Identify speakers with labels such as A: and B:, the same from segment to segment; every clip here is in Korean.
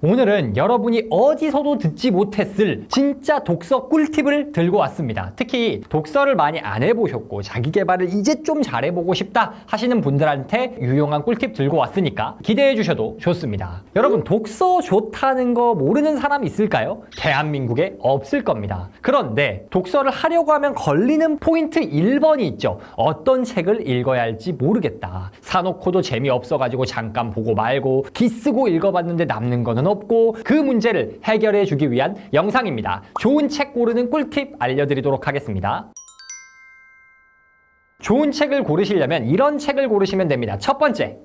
A: 오늘은 여러분이 어디서도 듣지 못했을 진짜 독서 꿀팁을 들고 왔습니다. 특히 독서를 많이 안 해보셨고 자기 개발을 이제 좀 잘해보고 싶다 하시는 분들한테 유용한 꿀팁 들고 왔으니까 기대해 주셔도 좋습니다. 여러분 독서 좋다는 거 모르는 사람 있을까요? 대한민국에 없을 겁니다. 그런데 독서를 하려고 하면 걸리는 포인트 1번이 있죠. 어떤 책을 읽어야 할지 모르겠다. 사놓고도 재미없어가지고 잠깐 보고 말고 기 쓰고 읽어봤는데 남는 거는 없고 그 문제를 해결해 주기 위한 영상입니다. 좋은 책 고르는 꿀팁 알려드리도록 하겠습니다. 좋은 책을 고르시려면 이런 책을 고르시면 됩니다. 첫 번째.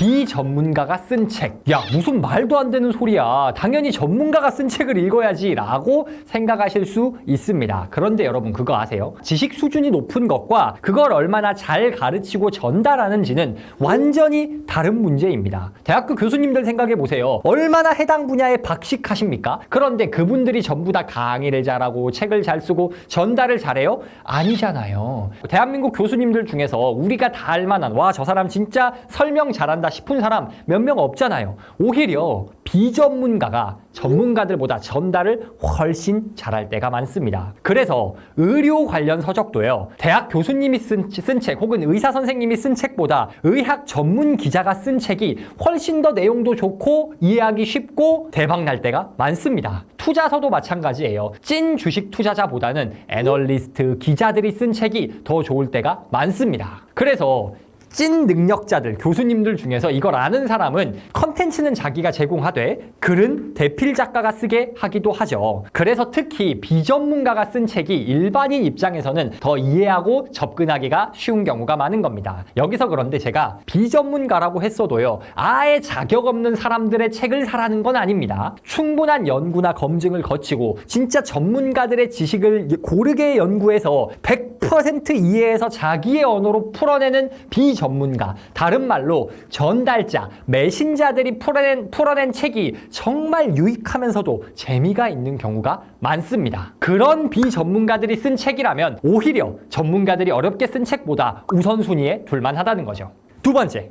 A: 비전문가가 쓴 책. 야, 무슨 말도 안 되는 소리야. 당연히 전문가가 쓴 책을 읽어야지. 라고 생각하실 수 있습니다. 그런데 여러분, 그거 아세요? 지식 수준이 높은 것과 그걸 얼마나 잘 가르치고 전달하는지는 완전히 다른 문제입니다. 대학교 교수님들 생각해 보세요. 얼마나 해당 분야에 박식하십니까? 그런데 그분들이 전부 다 강의를 잘하고 책을 잘 쓰고 전달을 잘해요? 아니잖아요. 대한민국 교수님들 중에서 우리가 다 알만한 와, 저 사람 진짜 설명 잘한다 싶은 사람 몇 명 없잖아요. 오히려 비전문가가 전문가들보다 전달을 훨씬 잘할 때가 많습니다. 그래서 의료 관련 서적도요. 대학 교수님이 쓴, 쓴책 혹은 의사 선생님이 쓴 책보다 의학 전문 기자가 쓴 책이 훨씬 더 내용도 좋고 이해하기 쉽고 대박 날 때가 많습니다. 투자서도 마찬가지예요. 찐 주식 투자자보다는 애널리스트, 기자들이 쓴 책이 더 좋을 때가 많습니다. 그래서 찐 능력자들, 교수님들 중에서 이걸 아는 사람은 컨 텐츠는 자기가 제공하되 글은 대필 작가가 쓰게 하기도 하죠. 그래서 특히 비전문가가 쓴 책이 일반인 입장에서는 더 이해하고 접근하기가 쉬운 경우가 많은 겁니다. 여기서 그런데 제가 비전문가라고 했어도요, 아예 자격 없는 사람들의 책을 사라는 건 아닙니다. 충분한 연구나 검증을 거치고 진짜 전문가들의 지식을 고르게 연구해서 100% 이해해서 자기의 언어로 풀어내는 비전문가, 다른 말로 전달자, 메신자들이 풀어낸, 풀어낸 책이 정말 유익하면서도 재미가 있는 경우가 많습니다. 그런 비전문가들이 쓴 책이라면 오히려 전문가들이 어렵게 쓴 책보다 우선순위에 둘만하다는 거죠. 두 번째.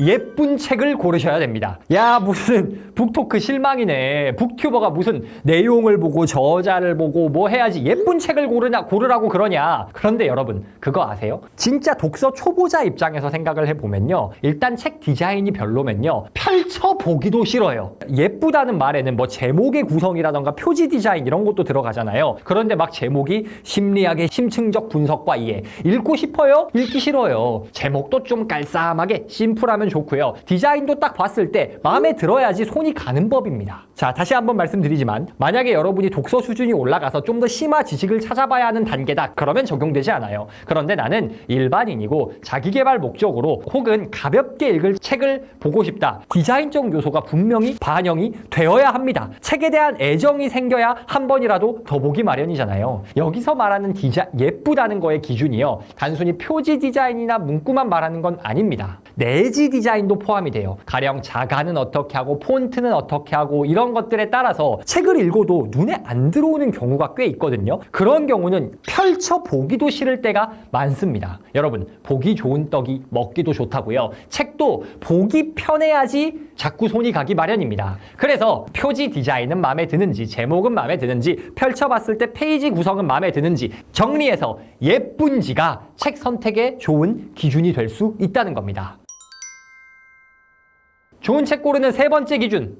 A: 예쁜 책을 고르셔야 됩니다. 야, 무슨 북토크 실망이네. 북튜버가 무슨 내용을 보고 저자를 보고 뭐 해야지 예쁜 책을 고르냐, 고르라고 그러냐. 그런데 여러분, 그거 아세요? 진짜 독서 초보자 입장에서 생각을 해 보면요. 일단 책 디자인이 별로면요. 펼쳐 보기도 싫어요. 예쁘다는 말에는 뭐 제목의 구성이라던가 표지 디자인 이런 것도 들어가잖아요. 그런데 막 제목이 심리학의 심층적 분석과 이해. 읽고 싶어요? 읽기 싫어요. 제목도 좀 깔쌈하게 심플하면 좋고요. 디자인도 딱 봤을 때 마음에 들어야지 손이 가는 법입니다. 자, 다시 한번 말씀드리지만 만약에 여러분이 독서 수준이 올라가서 좀 더 심화 지식을 찾아봐야 하는 단계다. 그러면 적용되지 않아요. 그런데 나는 일반인이고 자기 개발 목적으로 혹은 가볍게 읽을 책을 보고 싶다. 디자인적 요소가 분명히 반영이 되어야 합니다. 책에 대한 애정이 생겨야 한 번이라도 더 보기 마련이잖아요. 여기서 말하는 디자 예쁘다는 거의 기준이요. 단순히 표지 디자인이나 문구만 말하는 건 아닙니다. 내지 디자인도 포함이 돼요. 가령 자가는 어떻게 하고 폰트는 어떻게 하고 이런 것들에 따라서 책을 읽어도 눈에 안 들어오는 경우가 꽤 있거든요. 그런 경우는 펼쳐 보기도 싫을 때가 많습니다. 여러분, 보기 좋은 떡이 먹기도 좋다고요. 책도 보기 편해야지 자꾸 손이 가기 마련입니다. 그래서 표지 디자인은 마음에 드는지, 제목은 마음에 드는지, 펼쳐봤을 때 페이지 구성은 마음에 드는지 정리해서 예쁜지가 책 선택의 좋은 기준이 될 수 있다는 겁니다. 좋은 책 고르는 세 번째 기준.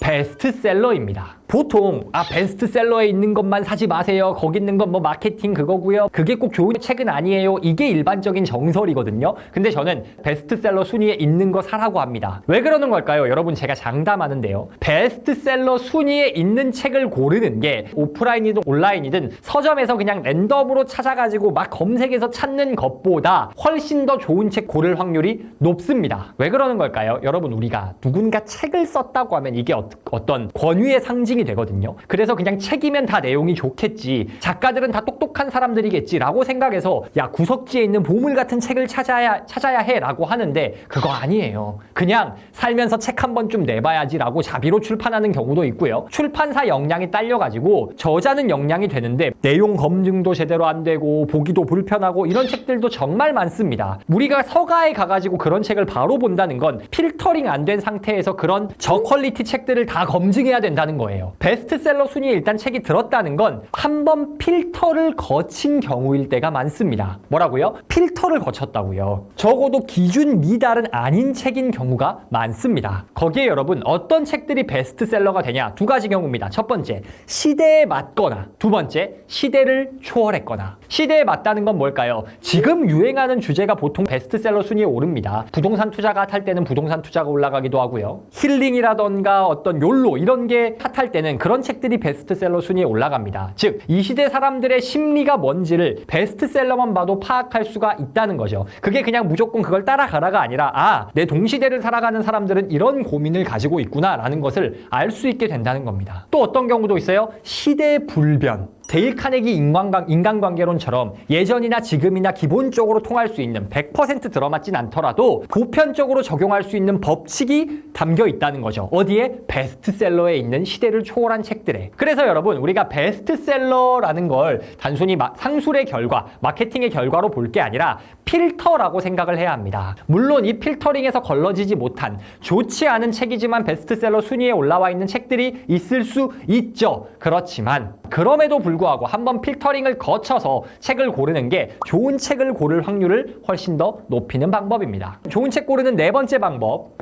A: 베스트셀러입니다. 보통 아 베스트셀러에 있는 것만 사지 마세요. 거기 있는 건 뭐 마케팅 그거고요. 그게 꼭 좋은 책은 아니에요. 이게 일반적인 정설이거든요. 근데 저는 베스트셀러 순위에 있는 거 사라고 합니다. 왜 그러는 걸까요? 여러분 제가 장담하는데요. 베스트셀러 순위에 있는 책을 고르는 게 오프라인이든 온라인이든 서점에서 그냥 랜덤으로 찾아가지고 막 검색해서 찾는 것보다 훨씬 더 좋은 책 고를 확률이 높습니다. 왜 그러는 걸까요? 여러분 우리가 누군가 책을 썼다고 하면 이게 어, 어떤 권위의 상징 검증이 되거든요. 그래서 그냥 책이면 다 내용이 좋겠지. 작가들은 다 똑똑한 사람들이겠지라고 생각해서 야 구석지에 있는 보물 같은 책을 찾아야 찾아야 해라고 하는데 그거 아니에요. 그냥 살면서 책 한 번쯤 내봐야지라고 자비로 출판하는 경우도 있고요. 출판사 역량이 딸려가지고 저자는 역량이 되는데 내용 검증도 제대로 안 되고 보기도 불편하고 이런 책들도 정말 많습니다. 우리가 서가에 가가지고 그런 책을 바로 본다는 건 필터링 안 된 상태에서 그런 저퀄리티 책들을 다 검증해야 된다는 베스트셀러 순위에 일단 책이 들었다는 건 한 번 필터를 거친 경우일 때가 많습니다. 뭐라고요? 필터를 거쳤다고요. 적어도 기준 미달은 아닌 책인 경우가 많습니다. 거기에 여러분 어떤 책들이 베스트셀러가 되냐? 두 가지 경우입니다. 첫 번째, 시대에 맞거나 두 번째, 시대를 초월했거나 시대에 맞다는 건 뭘까요? 지금 유행하는 주제가 보통 베스트셀러 순위에 오릅니다. 부동산 투자가 핫할 때는 부동산 투자가 올라가기도 하고요. 힐링이라던가 어떤 욜로 이런 게 핫할 때는 그런 책들이 베스트셀러 순위에 올라갑니다. 즉, 이 시대 사람들의 심리가 뭔지를 베스트셀러만 봐도 파악할 수가 있다는 거죠. 그게 그냥 무조건 그걸 따라가라가 아니라 아, 내 동시대를 살아가는 사람들은 이런 고민을 가지고 있구나라는 것을 알 수 있게 된다는 겁니다. 또 어떤 경우도 있어요? 시대 불변. 데일 카네기 인간관, 인간관계론처럼 예전이나 지금이나 기본적으로 통할 수 있는 100% 들어맞진 않더라도 보편적으로 적용할 수 있는 법칙이 담겨 있다는 거죠. 어디에? 베스트셀러에 있는 시대를 초월한 책들에. 그래서 여러분, 우리가 베스트셀러라는 걸 단순히 마- 상술의 결과, 마케팅의 결과로 볼 게 아니라 필터라고 생각을 해야 합니다. 물론 이 필터링에서 걸러지지 못한 좋지 않은 책이지만 베스트셀러 순위에 올라와 있는 책들이 있을 수 있죠. 그렇지만 그럼에도 불구하고 한번 필터링을 거쳐서 책을 고르는 게 좋은 책을 고를 확률을 훨씬 더 높이는 방법입니다. 좋은 책 고르는 네 번째 방법.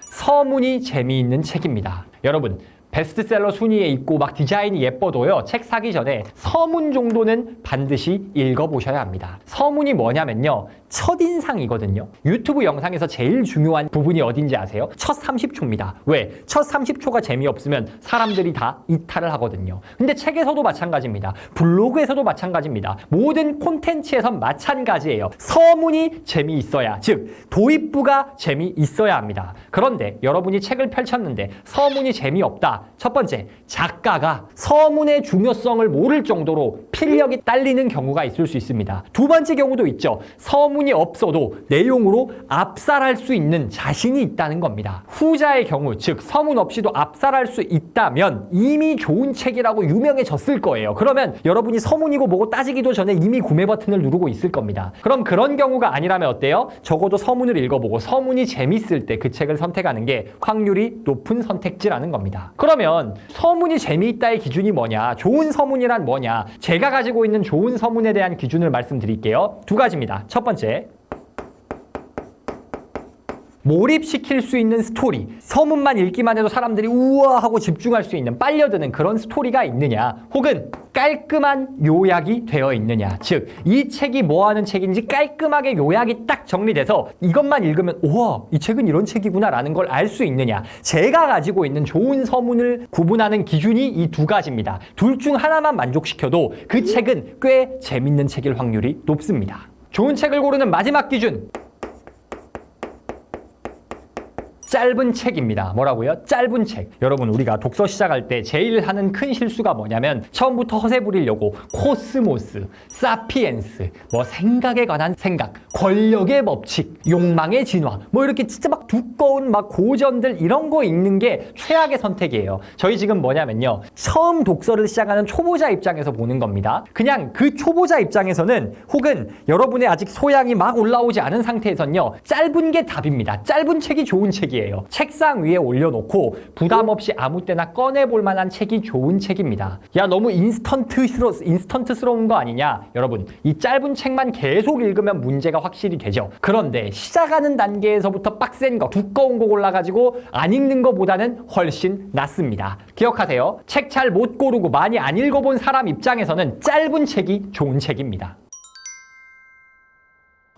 A: 서문이 재미있는 책입니다. 여러분, 베스트셀러 순위에 있고 막 디자인이 예뻐도요. 책 사기 전에 서문 정도는 반드시 읽어보셔야 합니다. 서문이 뭐냐면요. 첫인상이거든요. 유튜브 영상에서 제일 중요한 부분이 어딘지 아세요? 첫 30초입니다. 왜? 첫 30초가 재미없으면 사람들이 다 이탈을 하거든요. 근데 책에서도 마찬가지입니다. 블로그에서도 마찬가지입니다. 모든 콘텐츠에선 마찬가지예요. 서문이 재미있어야, 즉 도입부가 재미있어야 합니다. 그런데 여러분이 책을 펼쳤는데 서문이 재미없다. 첫 번째, 작가가 서문의 중요성을 모를 정도로 필력이 딸리는 경우가 있을 수 있습니다. 두 번째 경우도 있죠. 서문이 없어도 내용으로 압살할 수 있는 자신이 있다는 겁니다. 후자의 경우, 즉 서문 없이도 압살할 수 있다면 이미 좋은 책이라고 유명해졌을 거예요. 그러면 여러분이 서문이고 뭐고 따지기도 전에 이미 구매 버튼을 누르고 있을 겁니다. 그럼 그런 경우가 아니라면 어때요? 적어도 서문을 읽어보고 서문이 재밌을 때 그 책을 선택하는 게 확률이 높은 선택지라는 겁니다. 그 러면 서문이 재미있다의 기준이 뭐냐? 좋은 서문이란 뭐냐? 제가 가지고 있는 좋은 서문에 대한 기준을 말씀드릴게요. 두 가지입니다. 첫 번째. 몰입시킬 수 있는 스토리. 서문만 읽기만 해도 사람들이 우와 하고 집중할 수 있는 빨려드는 그런 스토리가 있느냐. 혹은 깔끔한 요약이 되어 있느냐. 즉, 이 책이 뭐 하는 책인지 깔끔하게 요약이 딱 정리돼서 이것만 읽으면 우와, 이 책은 이런 책이구나 라는 걸 알 수 있느냐. 제가 가지고 있는 좋은 서문을 구분하는 기준이 이 두 가지입니다. 둘 중 하나만 만족시켜도 그 책은 꽤 재밌는 책일 확률이 높습니다. 좋은 책을 고르는 마지막 기준. 짧은 책입니다. 뭐라고요? 짧은 책. 여러분, 우리가 독서 시작할 때 제일 하는 큰 실수가 뭐냐면 처음부터 허세 부리려고 코스모스, 사피엔스, 뭐 생각에 관한 생각, 권력의 법칙, 욕망의 진화, 뭐 이렇게 진짜 막 두꺼운 막 고전들 이런 거 읽는 게 최악의 선택이에요. 저희 지금 뭐냐면요. 처음 독서를 시작하는 초보자 입장에서 보는 겁니다. 그냥 그 초보자 입장에서는 혹은 여러분의 아직 소양이 막 올라오지 않은 상태에선요. 짧은 게 답입니다. 짧은 책이 좋은 책이에요. 책상 위에 올려놓고 부담 없이 아무 때나 꺼내볼 만한 책이 좋은 책입니다. 야, 너무 인스턴트스러, 인스턴트스러운 거 아니냐? 여러분, 이 짧은 책만 계속 읽으면 문제가 확실히 되죠. 그런데 시작하는 단계에서부터 빡센 거, 두꺼운 거 골라가지고 안 읽는 것보다는 훨씬 낫습니다. 기억하세요. 책 잘 못 고르고 많이 안 읽어본 사람 입장에서는 짧은 책이 좋은 책입니다.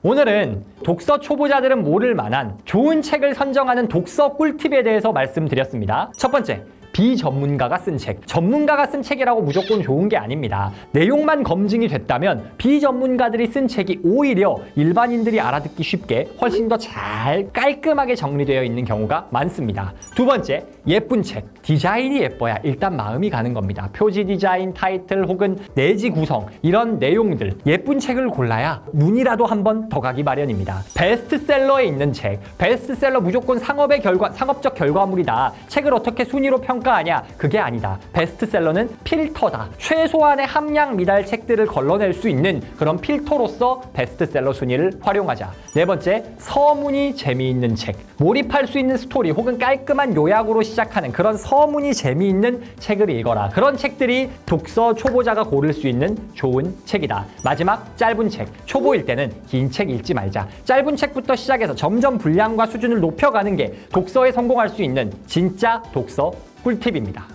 A: 오늘은 독서 초보자들은 모를 만한 좋은 책을 선정하는 독서 꿀팁에 대해서 말씀드렸습니다. 첫 번째, 비전문가가 쓴 책. 전문가가 쓴 책이라고 무조건 좋은 게 아닙니다. 내용만 검증이 됐다면 비전문가들이 쓴 책이 오히려 일반인들이 알아듣기 쉽게 훨씬 더 잘 깔끔하게 정리되어 있는 경우가 많습니다. 두 번째, 예쁜 책. 디자인이 예뻐야 일단 마음이 가는 겁니다. 표지 디자인, 타이틀 혹은 내지 구성 이런 내용들 예쁜 책을 골라야 눈이라도 한 번 더 가기 마련입니다. 베스트셀러에 있는 책, 베스트셀러 무조건 상업의 결과, 상업적 결과물이다. 책을 어떻게 순위로 평가하냐? 그게 아니다. 베스트셀러는 필터다. 최소한의 함량 미달 책들을 걸러낼 수 있는 그런 필터로서 베스트셀러 순위를 활용하자. 네 번째, 서문이 재미있는 책. 몰입할 수 있는 스토리 혹은 깔끔한 요약으로 시작하는 그런 서문이 재미있는 책을 읽어라. 그런 책들이 독서 초보자가 고를 수 있는 좋은 책이다. 마지막, 짧은 책. 초보일 때는 긴 책 읽지 말자. 짧은 책부터 시작해서 점점 분량과 수준을 높여가는 게 독서에 성공할 수 있는 진짜 독서 꿀팁입니다.